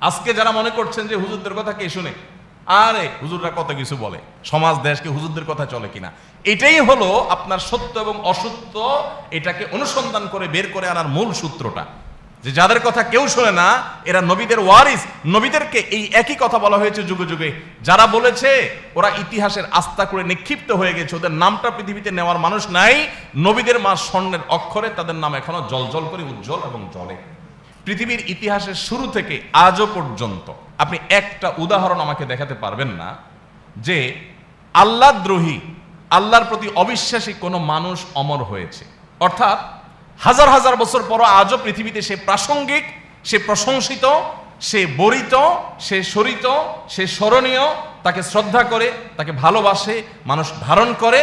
আজকে যারা মনে করছেন যে হুজুরদের কথা কে শুনে? আরে, হুজুররা কত কিছু বলে? সমাজ, দেশকে হুজুরদের কথা চলে কিনা? এটাই হলো আপনার সত্য এবং অসত্য, এটাকে অনুসন্ধান করে বের করে আনার মূল সূত্রটা। যে যাদের কথা কেউ শোনে না, এরা নবীদের ওয়ারিস। নবীদেরকে এই একই কথা বলা হয়েছে যুগে যুগে। যারা বলেছে, ওরা ইতিহাসের আস্থা করে নিক্ষিপ্ত হয়ে গেছে, ওদের নামটা পৃথিবীতে নেওয়ার মানুষ নাই। নবীদের মা স্বর্ণের অক্ষরে তাদের নাম এখনও জলজল করে উজ্জ্বল এবং জলে পৃথিবীর ইতিহাসের শুরু থেকে আজও পর্যন্ত আপনি একটা উদাহরণ আমাকে দেখাতে পারবেন না যে আল্লাহদ্রোহী আল্লাহর প্রতি অবিশ্বাসী কোনো মানুষ অমর হয়েছে। অর্থাৎ হাজার হাজার বছর পর আজও পৃথিবীতে সে প্রাসঙ্গিক, সে প্রশংসিত, সে বরিত, সে সরিত সে স্মরণীয় তাকে শ্রদ্ধা করে, তাকে ভালোবাসে, মানুষ ধারণ করে,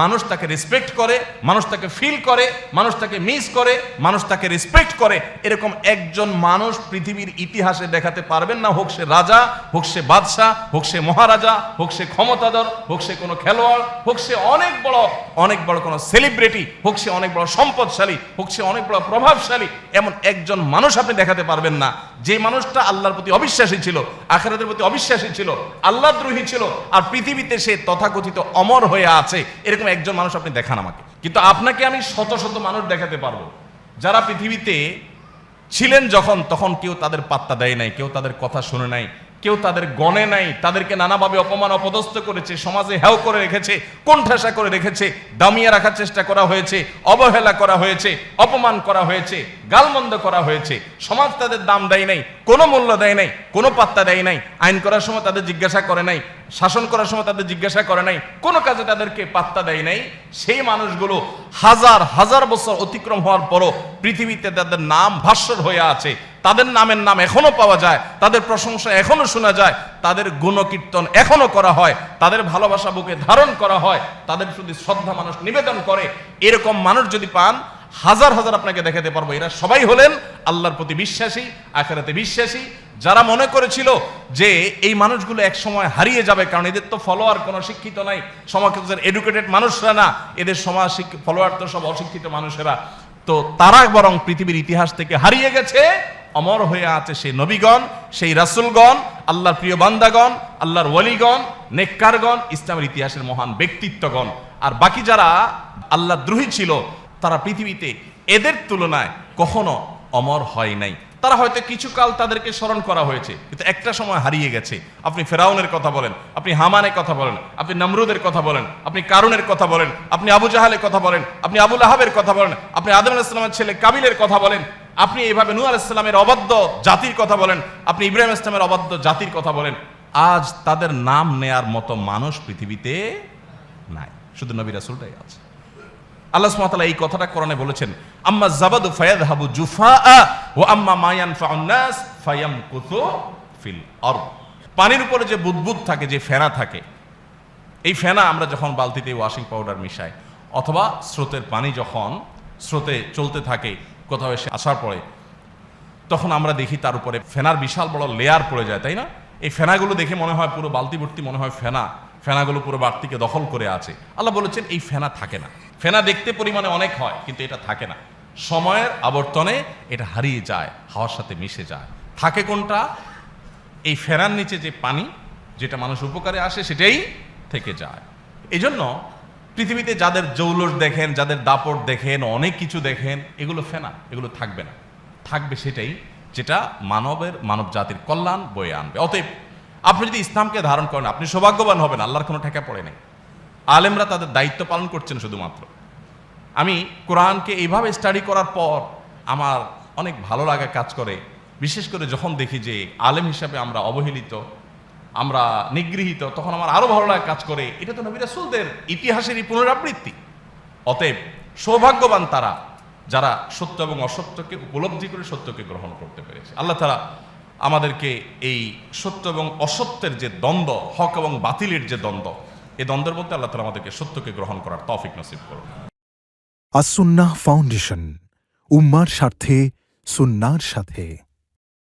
মানুষ তাকে রেসপেক্ট করে, মানুষ তাকে ফিল করে, মানুষ তাকে মিস করে, মানুষ তাকে রেসপেক্ট করে। এরকম একজন মানুষ পৃথিবীর ইতিহাসে দেখাতে পারবেন না। হোক সে রাজা, হোক সে বাদশাহ, হোক সে মহারাজা, হোক সে ক্ষমতাধর, হোক সে কোনো খেলোয়াড়, হোক সে অনেক বড় অনেক বড় কোনো সেলিব্রিটি হোক সে অনেক বড় সম্পদশালী, হোক সে অনেক বড় প্রভাবশালী, এমন একজন মানুষ আপনি দেখাতে পারবেন না। যে মানুষটা আল্লাহর প্রতি অবিশ্বাসী ছিল, আখেরাতের প্রতি অবিশ্বাসী ছিল, আল্লাহদ্রোহী ছিল, আর পৃথিবীতে সে তথাকথিত অমর হয়ে আছে, এরকম একজন মানুষ আপনি দেখান আমাকে। কিন্তু আপনাকে আমি শত শত মানুষ দেখাতে পারব। যারা পৃথিবীতে ছিলেন যখন, তখন কেউ তাদের পাত্তা দেয় নাই, কেউ তাদের কথা শুনে নাই কেউ তাদের গণে নাই, তাদেরকে নানাভাবে অপমান অপদস্থ করেছে, সমাজে হেও করে রেখেছে, কোণঠাসা করে রেখেছে, দামিয়ে রাখার চেষ্টা করা হয়েছে, অবহেলা করা হয়েছে, অপমান করা হয়েছে, গালমন্দ করা হয়েছে। সমাজ তাদের দাম দেয় নাই, কোনো মূল্য দেয় নাই, কোনো পাত্তা দেয় নাই, আইন করার সময় তাদের জিজ্ঞাসা করে নাই, শাসন করার সময় তাদের জিজ্ঞাসা করে নাই, কোনো কাজে তাদেরকে পাত্তা দেয় নাই। সেই মানুষগুলো হাজার হাজার বছর অতিক্রম হওয়ার পরও পৃথিবীতে তাদের নাম ভাস্বর হয়ে আছে। তাদের নামের নাম এখনও পাওয়া যায়, তাদের প্রশংসা এখনও শোনা যায়, তাদের গুণকীর্তন এখনও করা হয়, তাদের ভালোবাসা বুকে ধারণ করা হয়, তাদের প্রতি শ্রদ্ধা মানুষ নিবেদন করে। এরকম মানুষ যদি পান, হাজার হাজার আপনাকে দেখাতে পারব। এরা সবাই হলেন আল্লাহর প্রতি বিশ্বাসী, আখেরাতে বিশ্বাসী। যারা মনে করেছিল যে এই মানুষগুলো এক সময় হারিয়ে যাবে, কারণ এদের তো ফলোয়ার কোনো শিক্ষিত নাই, সমাজের এডুকেটেড মানুষরা না, এদের সমাজ ফলোয়ার তো সব অশিক্ষিত মানুষেরা। তো তারা বরং পৃথিবীর ইতিহাস থেকে হারিয়ে গেছে অমর হয়ে আছে সেই নবীগণ, সেই রাসুলগণ, আল্লাহর প্রিয় বান্দাগণ, আল্লাহর ওয়ালিগণ নেককারগণ, ইসলামের ইতিহাসের মহান ব্যক্তিত্বগণ। আর বাকি যারা আল্লাহ দ্রোহী ছিল, তারা পৃথিবীতে এদের তুলনায় কখনো অমর হয় নাই। তারা হয়তো কিছুকাল তাদেরকে স্মরণ করা হয়েছে, কিন্তু একটা সময় হারিয়ে গেছে। আপনি ফেরাউনের কথা বলেন, আপনি হামানের কথা বলেন, আপনি নমরুদের কথা বলেন, আপনি কারুনের কথা বলেন, আপনি আবু জাহালের কথা বলেন, আপনি আবুল আহাবের কথা বলেন, আপনি আদম ছেলে কাবিলের কথা বলেন আপনি এইভাবে নূর ইসলামের অবাধ্য জাতির কথা বলেন, আপনি ইব্রাহিম ইসলামের অবাধ্য জাতির কথা বলেন, আজ তাদের নাম নেয়ার মতো মানুষ পৃথিবীতে নাই। শুধু নবী রাসুলটাই আছে। আল্লাহ সুবহানাহু এই কথাটা কোরআনে বলেছেন, আম্মা জাবাদু ফায়াদহাবু জুফাআ ও আম্মা মা ইয়ানফাউন নাস ফায়ামকুতু ফিল আরদ। পানির উপরে যে বুদবুদ থাকে, যে ফেনা থাকে, এই ফেনা আমরা যখন বালতিতে ওয়াশিং পাউডার মিশাই, অথবা স্রোতের পানি যখন স্রোতে চলতে থাকে কোথাও এসে আসার পরে, তখন আমরা দেখি তার উপরে ফেনার বিশাল বড় লেয়ার পড়ে যায়, তাই না? এই ফেনাগুলো দেখে মনে হয় পুরো বালতি ভর্তি মনে হয় ফেনা। ফেনাগুলো পুরো বাড়তিকে দখল করে আছে। আল্লাহ বলেছেন, এই ফেনা থাকে না। ফেনা দেখতে পরিমাণে অনেক হয়, কিন্তু এটা থাকে না। সময়ের আবর্তনে এটা হারিয়ে যায়, হাওয়ার সাথে মিশে যায়। থাকে কোনটা? এই ফেনার নিচে যে পানি, যেটা মানুষ উপকারে আসে, সেটাই থেকে যায়। এই জন্য পৃথিবীতে যাদের জৌলস দেখেন, যাদের দাপট দেখেন, অনেক কিছু দেখেন, এগুলো ফেনা, এগুলো থাকবে না। থাকবে সেটাই যেটা মানবের, মানব জাতির কল্যাণ বয়ে আনবে। অতএব আপনি যদি ইসলামকে ধারণ করেন, আপনি সৌভাগ্যবান হবেন, আল্লাহর কোনো ঠেকা পড়ে নেই। আলেমরা তাদের দায়িত্ব পালন করছেন শুধুমাত্র। আমি কোরআনকে এইভাবে স্টাডি করার পর আমার অনেক ভালো লাগা কাজ করে। বিশেষ করে যখন দেখি যে আলেম হিসাবে আমরা অবহেলিত আমরা নিগৃহীত, তখন আমার আরও ভালো লাগা কাজ করে। এটা তো নবী রাসূলদের ইতিহাসেরই পুনরাবৃত্তি। অতএব সৌভাগ্যবান তারা যারা সত্য এবং অসত্যকে উপলব্ধি করে সত্যকে গ্রহণ করতে পেরেছে। আল্লাহ তারা আমাদেরকে এই সত্য এবং অসত্যের যে দ্বন্দ্ব, হক এবং বাতিলের যে দ্বন্দ্ব এই দ্বন্দ্বের মধ্যে আল্লাহ তালা আমাদেরকে সত্যকে গ্রহণ করার তৌফিক নসিব করুন। আসুন্নাহ ফাউন্ডেশন, উম্মার স্বার্থে, সুন্নার সাথে।